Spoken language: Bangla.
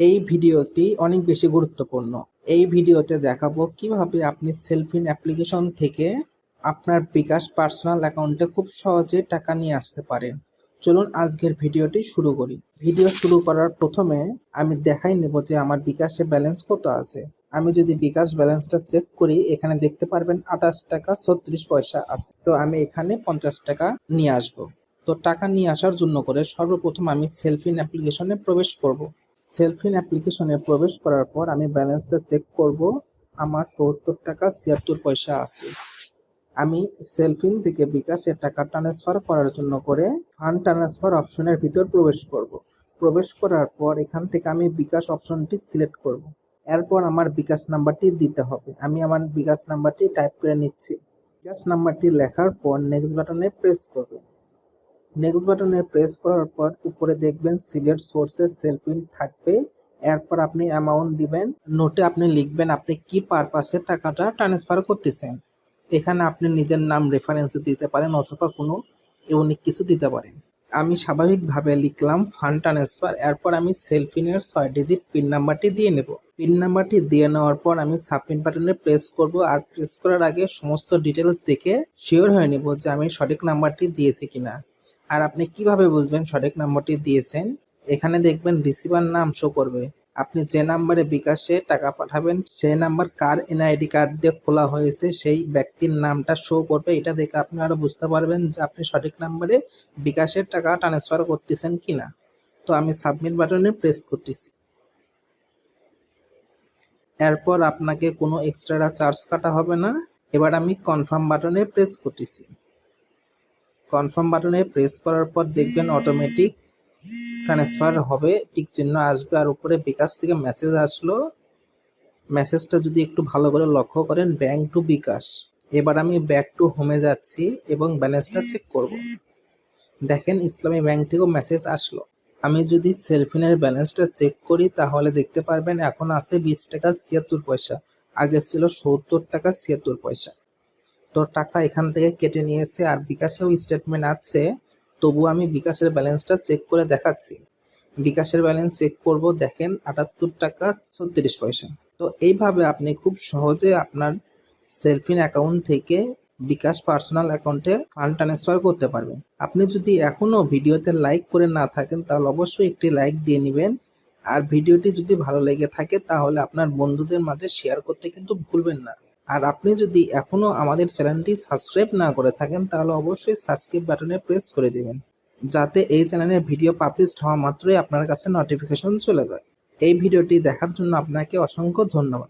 এই ভিডিওটি অনেক বেশি গুরুত্বপূর্ণ। এই ভিডিওতে দেখাবো কীভাবে আপনি সেলফিন অ্যাপ্লিকেশন থেকে আপনার বিকাশ পার্সোনাল অ্যাকাউন্টে খুব সহজে টাকা নিয়ে আসতে পারেন। চলুন আজকের ভিডিওটি শুরু করি। ভিডিও শুরু করার প্রথমে আমি দেখাই নেব যে আমার বিকাশে ব্যালেন্স কত আছে। আমি যদি বিকাশ ব্যালেন্সটা চেক করি, এখানে দেখতে পারবেন আঠাশ টাকা ছত্রিশ পয়সা আছে। তো আমি এখানে পঞ্চাশ টাকা নিয়ে আসব। তো টাকা নিয়ে আসার জন্য করে সর্বপ্রথম আমি সেলফিন অ্যাপ্লিকেশনে প্রবেশ করব। সেলফিন অ্যাপ্লিকেশনে প্রবেশ করার পর আমি ব্যালেন্সটা চেক করব, আমার সত্তর টাকা ছিয়াত্তর পয়সা আছে। আমি সেলফিন থেকে বিকাশে টাকা ট্রান্সফার করার জন্য করে ফান্ড ট্রান্সফার অপশনের ভিতর প্রবেশ করব। প্রবেশ করার পর এখান থেকে আমি বিকাশ অপশনটি সিলেক্ট করব। এরপর আমার বিকাশ নাম্বারটি দিতে হবে। আমি আমার বিকাশ নাম্বারটি টাইপ করে নিচ্ছি। বিকাশ নাম্বারটি লেখার পর নেক্সট বাটনে প্রেস করব। নেক্সট বাটনে প্রেস করার পর উপরে দেখবেন সিলেক্ট সোর্সেস সেলফিন থাকবে। এরপর আপনি অ্যামাউন্ট দিবেন। নোটে আপনি লিখবেন আপনি কি পারপাসে টাকাটা ট্রান্সফার করতেছেন। এখানে আপনি নিজের নাম রেফারেন্স দিতে পারেন অথবা কোনো ইউনিক কিছু দিতে পারেন। আমি স্বাভাবিকভাবে লিখলাম ফান্ড ট্রান্সফার এরপর আমি সেলফিনের ছয় ডিজিট পিন নাম্বারটি দিয়ে নেব। পিন নাম্বারটি দিয়ে নেওয়ার পর আমি সাবমিট বাটনে প্রেস করব আর প্রেস করার আগে সমস্ত ডিটেলস দেখে শিওর হয়ে নেব যে আমি সঠিক নাম্বারটি দিয়েছি কিনা। আর আপনি কীভাবে বুঝবেন সঠিক নাম্বারটি দিয়েছেন? এখানে দেখবেন রিসিভার নাম শো করবে। আপনি যে নাম্বারে বিকাশে টাকা পাঠাবেন সেই নাম্বার কার এনআইডি কার্ড দিয়ে খোলা হয়েছে, সেই ব্যক্তির নামটা শো করবে। এটা দেখে আপনি আরও বুঝতে পারবেন যে আপনি সঠিক নাম্বারে বিকাশের টাকা ট্রান্সফার করতেছেন কিনা। তো আমি সাবমিট বাটনে প্রেস করতেছি। এরপর আপনাকে কোনো এক্সট্রা চার্জ কাটা হবে না। এবার আমি কনফার্ম বাটনে প্রেস করতেছি। কনফার্ম বাটনে প্রেস করার পর দেখবেন অটোমেটিক ট্রান্সফার হবে। টিক চিহ্ন আসবে আর উপরে বিকাশ থেকে মেসেজ আসলো। মেসেজটা যদি একটু ভালো করে লক্ষ্য করেন ব্যাংক টু বিকাশ। এবার আমি ব্যাক টু হোমে যাচ্ছি এবং ব্যালেন্সটা চেক করব। দেখেন ইসলামী ব্যাংক থেকেও মেসেজ আসলো। আমি যদি সেলফিনের ব্যালেন্সটা চেক করি, তাহলে দেখতে পারবেন এখন আছে বিশ টাকা ছিয়াত্তর পয়সা। আগে ছিল সত্তর টাকা ছিয়াত্তর পয়সা। তো টাকা এখান থেকে কেটে নিয়েছে আর বিকাশেও স্টেটমেন্ট আছে। তবু আমি বিকাশের ব্যালেন্সটা চেক করে দেখাচ্ছি। বিকাশের ব্যালেন্স চেক করব, দেখেন আটাত্তর টাকা ছত্রিশ পয়সা। তো এইভাবে আপনি খুব সহজে আপনার সেলফিন অ্যাকাউন্ট থেকে বিকাশ পার্সোনাল অ্যাকাউন্টে ফান্ড ট্রান্সফার করতে পারবেন। আপনি যদি এখনও ভিডিওতে লাইক করে না থাকেন, তাহলে অবশ্যই একটি লাইক দিয়ে নেবেন। আর ভিডিওটি যদি ভালো লেগে থাকে, তাহলে আপনার বন্ধুদের মাঝে শেয়ার করতে কিন্তু ভুলবেন না। আর আপনি যদি এখনও আমাদের চ্যানেলটি সাবস্ক্রাইব না করে থাকেন, তাহলে অবশ্যই সাবস্ক্রাইব বাটনে প্রেস করে দেবেন, যাতে এই চ্যানেলে ভিডিও পাবলিশড হওয়া মাত্রই আপনার কাছে নোটিফিকেশন চলে যায়। এই ভিডিওটি দেখার জন্য আপনাকে অসংখ্য ধন্যবাদ।